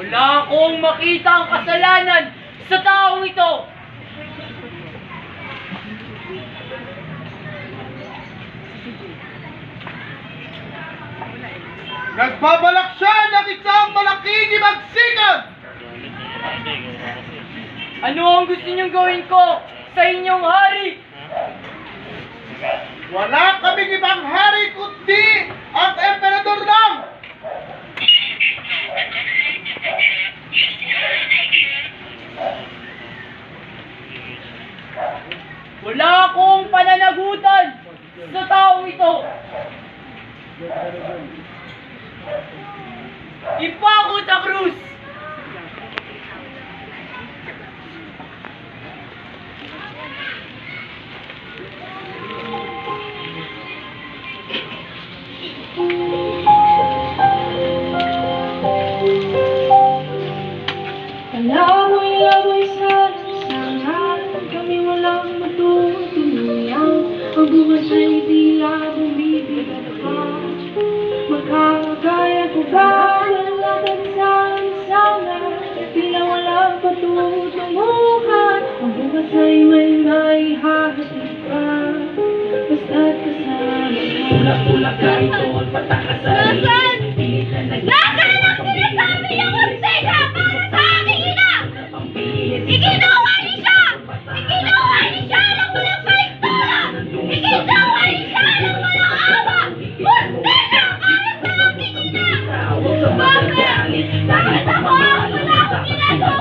Wala akong makita ang kasalanan sa taong ito. Nagbabalak siya ng isang malaking ibagsikan! Ano ang gusto niyong gawin ko sa inyong hari? Wala kaming ibang hari kundi ang emperador lang! Wala akong pananagutan sa taong ito. Ipako sa krus! Matutuluyan Ang buwan ay tila bumibigat pa Makakagaya ko ba Lalakad sa lansangan Tila walang patutunguhan Ang buwan ay may maihahatid pa Basta't kasama ka. Ulak-ulak ka ito at patakasan? Nasaan 放开放开大黄快拿回避难所